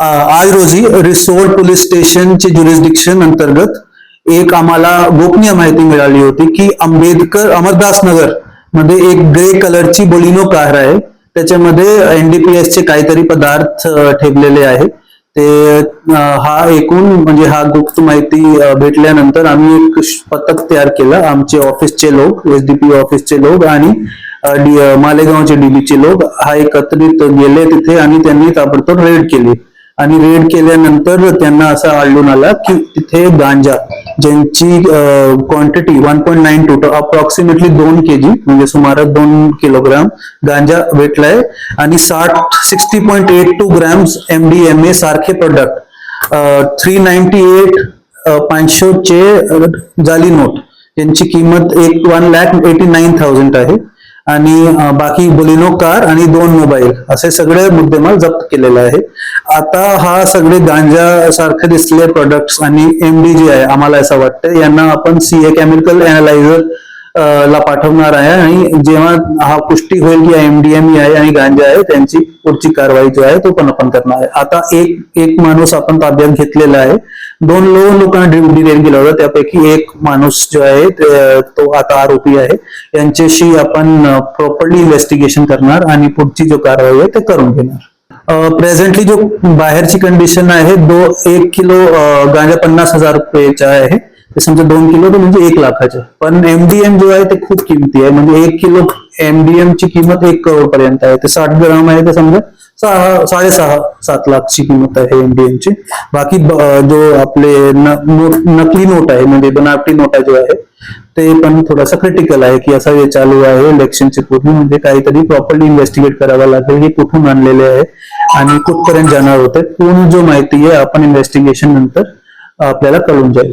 आज रोजी रिसोड पोलीस स्टेशनचे ज्युरिस्डिक्शन अंतर्गत एक आम्हाला गोपनीय माहिती मिळाली होती की आंबेडकर अमरदास नगरमध्ये एक ग्रे कलरची बोलिनो कार आहे. त्याच्यामध्ये एनडीपीएस चे काहीतरी पदार्थ ठेवलेले आहे. ते हा एकूण म्हणजे हा गुप्त माहिती भेटल्यानंतर आम्ही एक पथक तयार केलं. आमचे ऑफिसचे लोक एसडीपी ऑफिसचे लोक आणि डी- मालेगावचे डीबीचे लोक हा एकत्रित गेले तिथे आणि त्यांनी ताबडतोब रेड केली. आणि रेड केल्यानंतर त्यांना असं आढळून आला की तिथे गांजा ज्यांची quantity one point nine two approximately दोन के जी म्हणजे सुमारे दोन किलोग्राम गांजा भेटलाय आणि साठ sixty point eight two grams ए सारखे प्रोडक्ट थ्री नाईन्टी एट पाचशे चे जाली नोट यांची किंमत एक one lakh eighty nine thousand आहे. आणि बाकी बोलिनो कार आणि दोन मोबाईल असे सगळे मुद्देमाल जप्त केलेले आहे आता हा सगळे गांजा सारखे दिसले प्रोडक्ट्स आणि एमडी जे आहे आम्हाला असं वाटतं यांना आपण सीए केमिकल अनालायझर ला पाठवणार आहे आणि जेव्हा हा पुष्टी होईल की एमडीएम आहे आणि गांजा आहे त्यांची पुढची कारवाई जी आहे तो पण आपण करणार आहे. आता एक एक माणूस आपण ताब्यात घेतलेला आहे. दोन लो लोकांना डिटेन केलं होतं. त्यापैकी एक माणूस जो आहे तो आता आरोपी आहे. यांच्याशी आपण प्रॉपरली इन्व्हेस्टिगेशन करणार आणि पुढची जो कारवाई आहे ते करून घेणार. प्रेझेंटली जो बाहेरची कंडिशन आहे दो एक किलो गांजा पन्नास हजार रुपयेचा आहे. ते समजा दोन किलो तर म्हणजे एक लाखाचे. पण एमडीएम जो आहे ते खूप किमती आहे. म्हणजे एक किलो एमडीएम ची किंमत एक करोड पर्यंत आहे. ते साठ ग्राम आहे ते समजा सहा साडेसहा सात लाखची किंमत आहे एमडीएम ची. बाकी जो आपले नोट- नकली नोट आहे म्हणजे बनावटी नोटा जो आहे ते पण थोडासा क्रिटिकल आहे की असा हे चालू आहे इलेक्शनचे पूर्वी म्हणजे काहीतरी प्रॉपरली इन्व्हेस्टिगेट करावं लागेल. हे कुठून आणलेले आहे आणि कुठपर्यंत जाणार होते पूर्ण जो माहिती आहे आपण इन्व्हेस्टिगेशन नंतर आपल्याला कळून जाईल.